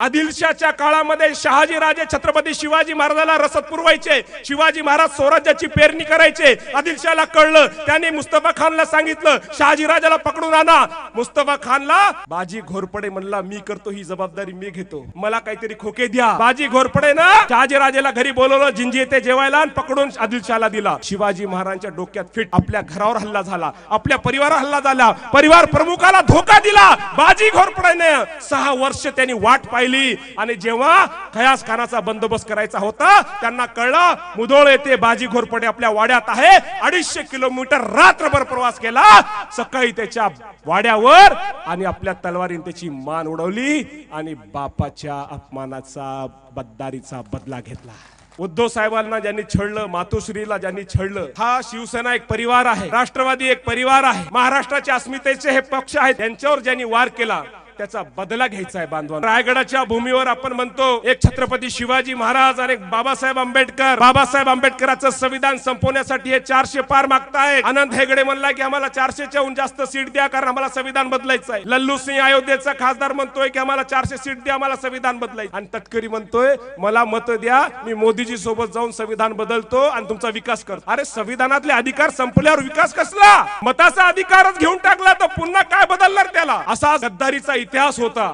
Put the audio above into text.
आदिलशाच्या काळामध्ये शहाजीराजे छत्रपती शिवाजी महाराजाला रसद पुरवायचे. शिवाजी महाराज स्वराज्याची पेरणी करायचे. आदिलशाला कळलं. त्यांनी मुस्तफा खानला सांगितलं शहाजीराजाला पकडून आणा. मुस्तफा खानला बाजी घोरपडे म्हणला मी करतो ही जबाबदारी मी घेतो. मला काहीतरी खोके द्या. बाजी घोरपडे ना शहाजीराजेला घरी बोलवलं जिंजी येथे जेवायला आणि पकडून आदिलशाला दिला. शिवाजी महाराजांच्या डोक्यात फिट आपल्या घरावर हल्ला झाला. आपल्या परिवारावर हल्ला झाला. परिवार प्रमुखाला धोका दिला. बाजी घोरपडेने सहा वर्ष त्यांनी वाट पाहिली. आणि जेव्हा खयास खानाचा बंदोबस्त करायचा होता त्यांना कळलं मुधोळ येथे बाजी घोरपडे आपल्या वाड्यात आहे. अडीचशे किलोमीटर रात्रभर प्रवास केला. सकाळी त्याच्या वाड्यावर आणि आपल्या तलवारीने त्याची मान उडवली आणि बापाच्या अपमानाचा बद्दारीचा बदला घेतला. उद्धव साहेबांना ज्यांनी छळलं मातोश्रीला ज्यांनी छळलं हा शिवसेना एक परिवार आहे. राष्ट्रवादी एक परिवार आहे. महाराष्ट्राच्या अस्मितेचे हे पक्ष आहेत. त्यांच्यावर ज्यांनी वार केला त्याचा बदला घ्यायचा आहे बांधवान. रायगडाच्या भूमीवर आपण म्हणतो एक छत्रपती शिवाजी महाराज आणि बाबासाहेब आंबेडकर. बाबासाहेब आंबेडकरांचं संविधान संपवण्यासाठी हे चारशे पार मागतायत. आनंद हेगडे म्हणला की आम्हाला चारशेच्याहून जास्त सीट द्या कारण आम्हाला संविधान बदलायचं आहे. लल्लू सिंह अयोध्येचा खासदार म्हणतोय की आम्हाला चारशे सीट द्या आम्हाला संविधान बदलायचं. आणि तटकरी म्हणतोय मला मत द्या मी मोदीजी सोबत जाऊन संविधान बदलतो आणि तुमचा विकास करतो. अरे संविधानातले अधिकार संपल्यावर विकास कसला? मताचा अधिकारच घेऊन टाकला तर पुन्हा काय बदलणार त्याला असा गद्दारीचा इतिहास होता.